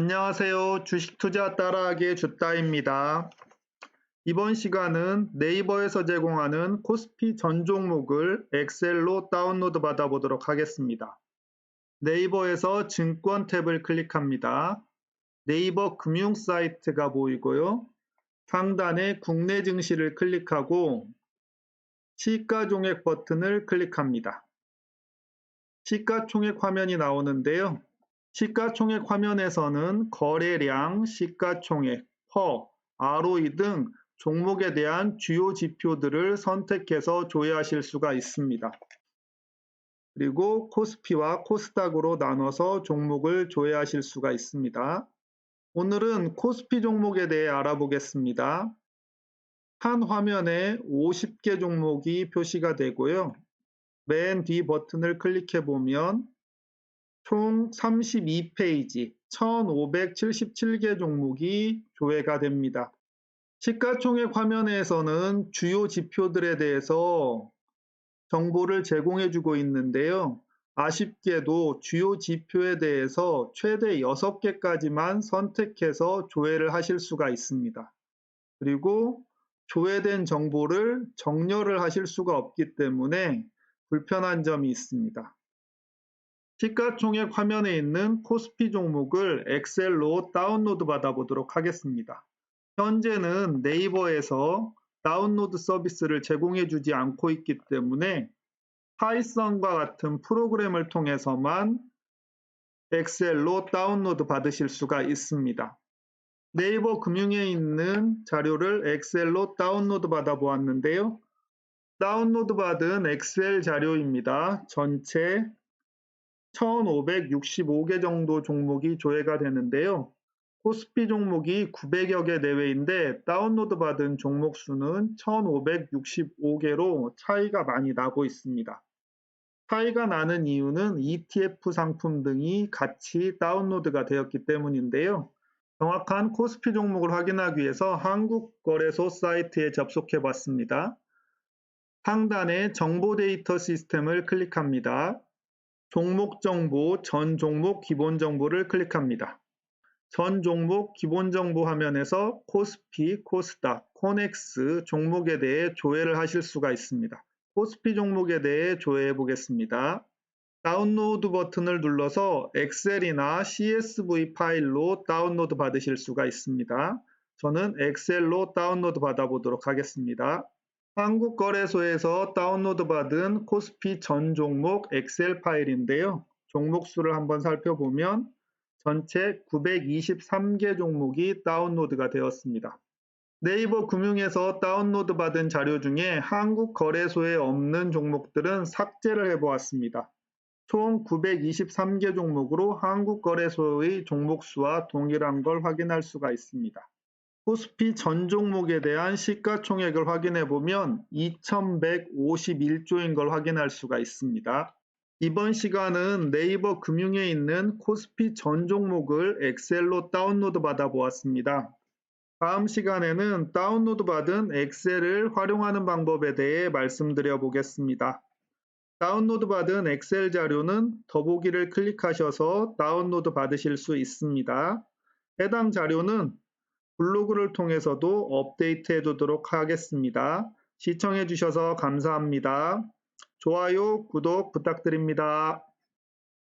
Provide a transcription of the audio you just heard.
안녕하세요. 주식 투자 따라하기의 주따입니다. 이번 시간은 네이버에서 제공하는 코스피 전 종목을 엑셀로 다운로드 받아보도록 하겠습니다. 네이버에서 증권 탭을 클릭합니다. 네이버 금융 사이트가 보이고요. 상단에 국내 증시를 클릭하고 시가총액 버튼을 클릭합니다. 시가총액 화면이 나오는데요. 시가총액 화면에서는 거래량, 시가총액, 퍼, ROE 등 종목에 대한 주요 지표들을 선택해서 조회하실 수가 있습니다. 그리고 코스피와 코스닥으로 나눠서 종목을 조회하실 수가 있습니다. 오늘은 코스피 종목에 대해 알아보겠습니다. 한 화면에 50개 종목이 표시가 되고요. 맨 뒤 버튼을 클릭해 보면 총 32페이지 1577개 종목이 조회가 됩니다. 시가총액 화면에서는 주요 지표들에 대해서 정보를 제공해 주고 있는데요. 아쉽게도 주요 지표에 대해서 최대 6개까지만 선택해서 조회를 하실 수가 있습니다. 그리고 조회된 정보를 정렬을 하실 수가 없기 때문에 불편한 점이 있습니다. 시가총액 화면에 있는 코스피 종목을 엑셀로 다운로드 받아보도록 하겠습니다. 현재는 네이버에서 다운로드 서비스를 제공해 주지 않고 있기 때문에 파이썬과 같은 프로그램을 통해서만 엑셀로 다운로드 받으실 수가 있습니다. 네이버 금융에 있는 자료를 엑셀로 다운로드 받아 보았는데요. 다운로드 받은 엑셀 자료입니다. 전체 1565개 정도 종목이 조회가 되는데요. 코스피 종목이 900여 개 내외인데 다운로드 받은 종목 수는 1565개로 차이가 많이 나고 있습니다. 차이가 나는 이유는 ETF 상품 등이 같이 다운로드가 되었기 때문인데요. 정확한 코스피 종목을 확인하기 위해서 한국거래소 사이트에 접속해 봤습니다. 상단에 정보 데이터 시스템을 클릭합니다. 종목 정보, 전 종목 기본 정보를 클릭합니다. 전 종목 기본 정보 화면에서 코스피, 코스닥, 코넥스 종목에 대해 조회를 하실 수가 있습니다. 코스피 종목에 대해 조회해 보겠습니다. 다운로드 버튼을 눌러서 엑셀이나 CSV 파일로 다운로드 받으실 수가 있습니다. 저는 엑셀로 다운로드 받아보도록 하겠습니다. 한국거래소에서 다운로드 받은 코스피 전 종목 엑셀 파일인데요. 종목 수를 한번 살펴보면 전체 923개 종목이 다운로드가 되었습니다. 네이버 금융에서 다운로드 받은 자료 중에 한국거래소에 없는 종목들은 삭제를 해보았습니다. 총 923개 종목으로 한국거래소의 종목 수와 동일한 걸 확인할 수가 있습니다. 코스피 전 종목에 대한 시가총액을 확인해 보면 2151조인 걸 확인할 수가 있습니다. 이번 시간은 네이버 금융에 있는 코스피 전 종목을 엑셀로 다운로드 받아 보았습니다. 다음 시간에는 다운로드 받은 엑셀을 활용하는 방법에 대해 말씀드려 보겠습니다. 다운로드 받은 엑셀 자료는 더보기를 클릭하셔서 다운로드 받으실 수 있습니다. 해당 자료는 블로그를 통해서도 업데이트 해 두도록 하겠습니다. 시청해 주셔서 감사합니다. 좋아요, 구독 부탁드립니다.